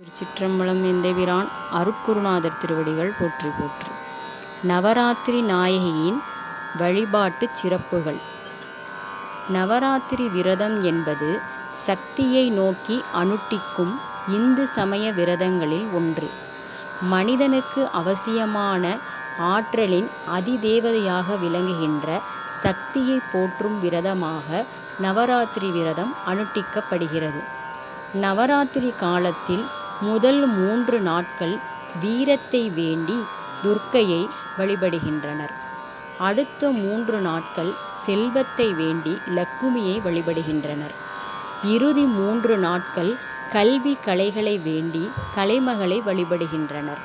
திருச்சிற்றம்பலம் எந்தைபிரான் அருட்குருநாதர் திருவடிகள் போற்றி போற்று நவராத்திரி நாயகியின் வழிபாட்டு சிறப்புகள் நவராத்திரி விரதம் என்பது சக்தியை நோக்கி அனுட்டிக்கும் இந்து சமய விரதங்களில் ஒன்று. மனிதனுக்கு அவசியமான ஆற்றலின் அதிதேவதையாக விளங்குகின்ற சக்தியை போற்றும் விரதமாக நவராத்திரி விரதம் அனுட்டிக்கப்படுகிறது. நவராத்திரி காலத்தில் முதல் மூன்று நாட்கள் வீரத்தை வேண்டி துர்க்கையை வழிபடுகின்றனர். அடுத்த மூன்று நாட்கள் செல்வத்தை வேண்டி லக்குமியை வழிபடுகின்றனர். இறுதி மூன்று நாட்கள் கல்வி கலைகளை வேண்டி கலைமகளை வழிபடுகின்றனர்.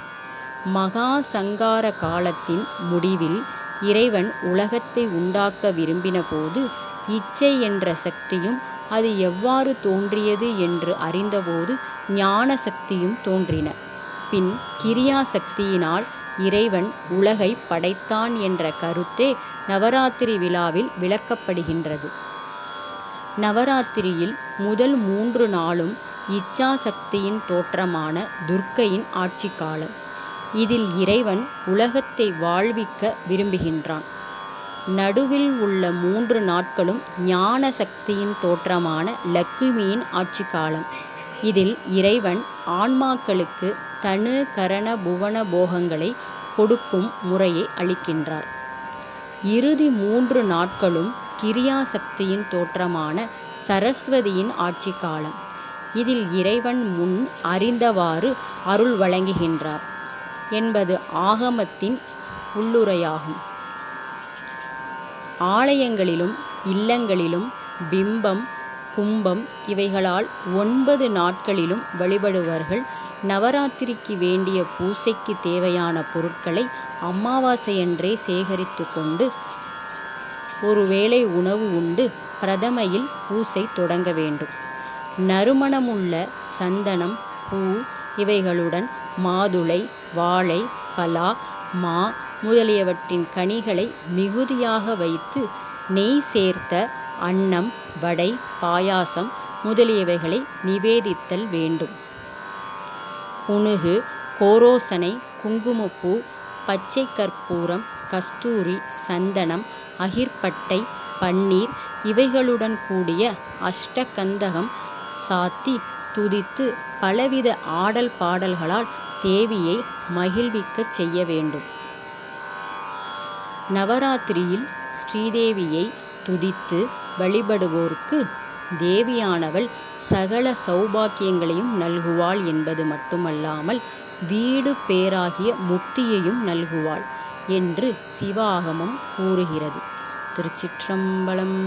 மகா சங்கார காலத்தின் முடிவில் இறைவன் உலகத்தை உண்டாக்க விரும்பின போது இச்சை என்ற சக்தியும் அது எவ்வாறு தோன்றியது என்று அறிந்தபோது ஞான சக்தியும் தோன்றின. பின் கிரியா சக்தியினால் இறைவன் உலகைப் படைத்தான் என்ற கருத்தே நவராத்திரி விழாவில் விளக்கப்படுகின்றது. நவராத்திரியில் முதல் மூன்று நாளும் இச்சா சக்தியின் தோற்றமான துர்க்கையின் ஆட்சி காலம். இதில் இறைவன் உலகத்தை வாழ்விக்க விரும்புகின்றான். நடுவில் உள்ள மூன்று நாட்களும் ஞான சக்தியின் தோற்றமான லக்ஷ்மியின் ஆட்சி காலம். இதில் இறைவன் ஆன்மாக்களுக்கு தனு கரண புவன போகங்களை கொடுக்கும் முறையை அளிக்கின்றார். இறுதி மூன்று நாட்களும் கிரியா சக்தியின் தோற்றமான சரஸ்வதியின் ஆட்சி காலம். இதில் இறைவன் முன் அறிந்தவாறு அருள் வழங்குகின்றார் என்பது ஆகமத்தின் உள்ளுரையாகும். ஆலயங்களிலும் இல்லங்களிலும் பிம்பம் கும்பம் இவைகளால் ஒன்பது நாட்களிலும் வழிபடுவார்கள் நவராத்திரிக்கு வேண்டிய பூசைக்கு தேவையான பொருட்களை அமாவாசையன்றே சேகரித்துக் கொண்டு ஒருவேளை உணவு உண்டு பிரதமையில் பூசை தொடங்க வேண்டும். நறுமணமுள்ள சந்தனம் பூ இவைகளுடன் மாதுளை வாழை பலா மா முதலியவற்றின் கனிகளை மிகுதியாக வைத்து நெய் சேர்த்த அன்னம் வடை பாயாசம் முதலியவைகளை நிவேதித்தல் வேண்டும். புனுகு கோரோசனை குங்குமப்பூ பச்சை கற்பூரம் கஸ்தூரி சந்தனம் அகிர்பட்டை பன்னீர் இவைகளுடன் கூடிய அஷ்டகந்தகம் சாத்தி துதித்து பலவித ஆடல் பாடல்களால் தேவியை மகிழ்விக்கச் செய்ய வேண்டும். நவராத்திரியில் ஸ்ரீதேவியை துதித்து வழிபடுவோருக்கு தேவியானவள் சகல சௌபாக்கியங்களையும் நல்குவாள் என்பது மட்டுமல்லாமல் வீடு பேறாகிய முக்தியையும் நல்குவாள் என்று சிவாகமம் கூறுகிறது. திருச்சிற்றம்பலம்